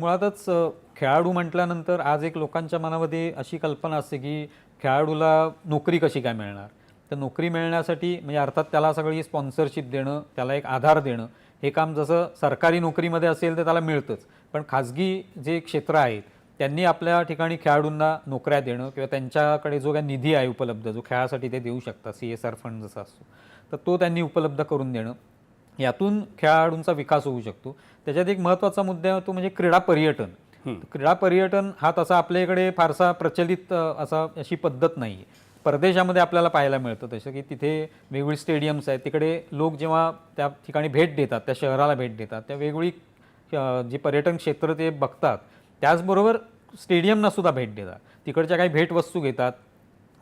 मुळातच खेळाडू म्हटल्यानंतर आज एक लोकांच्या मनामध्ये अशी कल्पना असते की खेळाडूला नोकरी कशी काय मिळणार? तर नोकरी मिळण्यासाठी म्हणजे अर्थात त्याला सगळी स्पॉन्सरशिप देणं त्याला एक आधार देणं हे काम जसं सरकारी नोकरीमध्ये असेल तर त्याला मिळतंच. पण खाजगी जे क्षेत्र आहेत त्यांनी आपल्या ठिकाणी खेळाडूंना नोकऱ्या देणं किंवा त्यांच्याकडे जो काय निधी आहे उपलब्ध जो खेळासाठी ते देऊ शकतात सी एस आर फंड जसा असतो तर तो त्यांनी उपलब्ध करून देणं. यातून खेळाडूंचा विकास होऊ शकतो. त्याच्यात एक महत्त्वाचा मुद्दा तो म्हणजे क्रीडा पर्यटन. क्रीडा पर्यटन हा तसा आपल्या इकडे फारसा प्रचलित असा अशी पद्धत नाही आहे परदेशामध्ये आपल्याला पाहायला मिळतं तसं की तिथे वेगवेगळी स्टेडियम्स आहेत. तिकडे लोक जेव्हा त्या ठिकाणी भेट देतात त्या शहराला भेट देतात त्या वेगवेगळी जी पर्यटन क्षेत्र ते बघतात त्याचबरोबर स्टेडियमना सुद्धा भेट देतात. तिकडच्या काही भेटवस्तू घेतात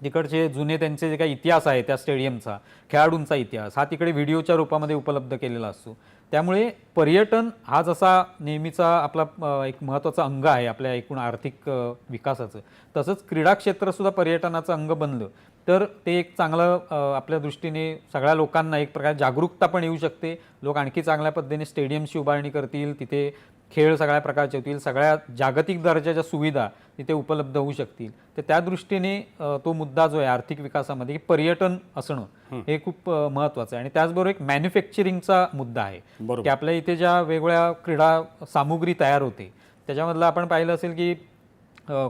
तिकडचे जुने त्यांचे जे काही इतिहास आहे त्या स्टेडियमचा खेळाडूंचा इतिहास हा तिकडे व्हिडिओच्या रूपामध्ये उपलब्ध केलेला असतो. त्यामुळे पर्यटन हा जसा नेहमीचा आपला एक महत्त्वाचा अंग आहे आपल्या एकूण आर्थिक विकासाचं तसंच क्रीडा क्षेत्रसुद्धा पर्यटनाचं अंग बनलं. तर ते एक चांगलं आपल्या दृष्टीने सगळ्या लोकांना एक प्रकारे जागरूकता पण येऊ शकते. लोक आणखी चांगल्या पद्धतीने स्टेडियमची उभारणी करतील तिथे खेळ सगळ्या प्रकारचे होतील सगळ्या जागतिक दर्जाच्या सुविधा तिथे उपलब्ध होऊ शकतील. तर त्या दृष्टीने तो मुद्दा जो आहे आर्थिक विकासामध्ये की पर्यटन असणं हे. खूप अ, महत्त्वाचं आहे. आणि त्याचबरोबर एक मॅन्युफॅक्चरिंगचा मुद्दा आहे. की आपल्या इथे ज्या वेगवेगळ्या क्रीडा सामुग्री तयार होते त्याच्यामधलं आपण पाहिलं असेल की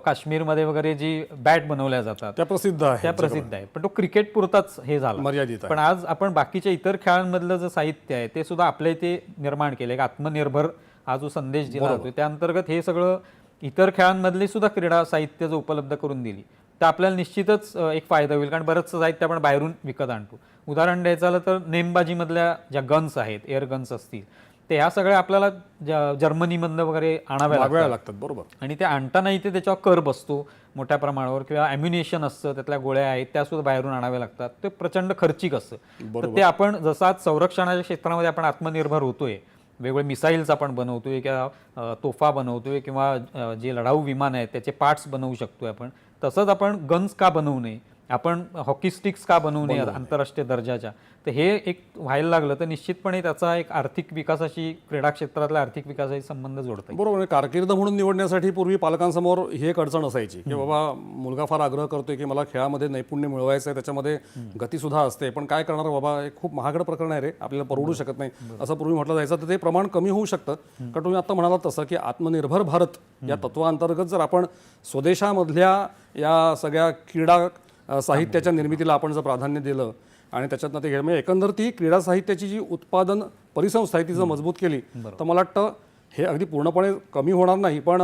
काश्मीरमध्ये वगैरे जी बॅट बनवल्या जातात त्या प्रसिद्ध आहे त्या प्रसिद्ध आहे. पण तो क्रिकेट पुरताच हे झाला. मर्यादित पण आज आपण बाकीच्या इतर खेळांमधलं जे साहित्य आहे ते सुद्धा आपल्या इथे निर्माण केलं एक आत्मनिर्भर हा जो संदेश दिला जातो त्या अंतर्गत हे सगळं इतर खेळांमधले सुद्धा क्रीडा साहित्य जो उपलब्ध करून दिली तर आपल्याला निश्चितच एक फायदा होईल. कारण बरंचसं साहित्य आपण बाहेरून विकत आणतो. उदाहरण द्यायचं झालं तर नेमबाजीमधल्या ज्या गन्स आहेत एअर गन्स असतील ते ह्या सगळ्या आपल्याला जर्मनीमधनं वगैरे आणाव्या लागतात. लागतात बरोबर. आणि ते आणताना इथे त्याच्यावर कर बसतो मोठ्या प्रमाणावर किंवा ॲम्युनेशन असतं त्यातल्या गोळ्या आहेत त्या सुद्धा बाहेरून आणाव्या लागतात. ते प्रचंड खर्चिक असतं. तर ते आपण जसं आज संरक्षणाच्या क्षेत्रामध्ये आपण आत्मनिर्भर होतोय वेगवेगळे मिसाईल्स आपण बनवतोय किंवा तोफा तोफा बनवतोय किंवा जे लढाऊ विमान आहेत त्याचे पार्ट्स बनवू शकतोय आपण. तसंच आपण गन्स का बनवू नये? आपण हॉकी स्टिक्स का बनवू नये आंतरराष्ट्रीय दर्जाच्या? तर हे एक व्हायला लागलं तर निश्चितपणे त्याचा एक आर्थिक विकासाशी क्रीडा क्षेत्रातल्या आर्थिक विकासाशी संबंध जोडता. बरोबर कारकीर्द म्हणून निवडण्यासाठी पूर्वी पालकांसमोर ही एक अडचण असायची की बाबा मुलगा फार आग्रह करतोय की मला खेळामध्ये नैपुण्य मिळवायचं आहे त्याच्यामध्ये गती सुद्धा असते. पण काय करणार बाबा एक खूप महागडं प्रकरण आहे रे आपल्याला परवडू शकत नाही. असं पूर्वी म्हटलं जायचं तर ते प्रमाण कमी होऊ शकतं. कारण तुम्ही आता म्हणालात तसं की आत्मनिर्भर भारत या तत्वाअंतर्गत जर आपण स्वदेशामधल्या या सगळ्या क्रीडा साहित्याच्या निर्मितीला आपण जर प्राधान्य दिलं आणि त्याच्यातनं ते घ्या म्हणजे एकंदर ती क्रीडा साहित्याची जी उत्पादन परिसंस्था आहे ती जर मजबूत केली तर मला वाटतं हे अगदी पूर्णपणे कमी होणार नाही पण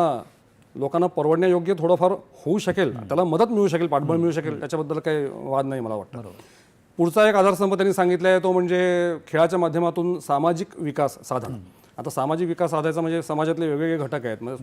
लोकांना परवडण्यायोग्य थोडंफार होऊ शकेल. त्याला मदत मिळू शकेल पाठबळ मिळू शकेल त्याच्याबद्दल काही वाद नाही मला वाटतं. पुढचा एक आधारस्तंभ त्यांनी सांगितला आहे तो म्हणजे खेळाच्या माध्यमातून सामाजिक विकास साधन आता सामाजिक विकास साधायचा म्हणजे समाजातले वेगवेगळे घटक आहेत.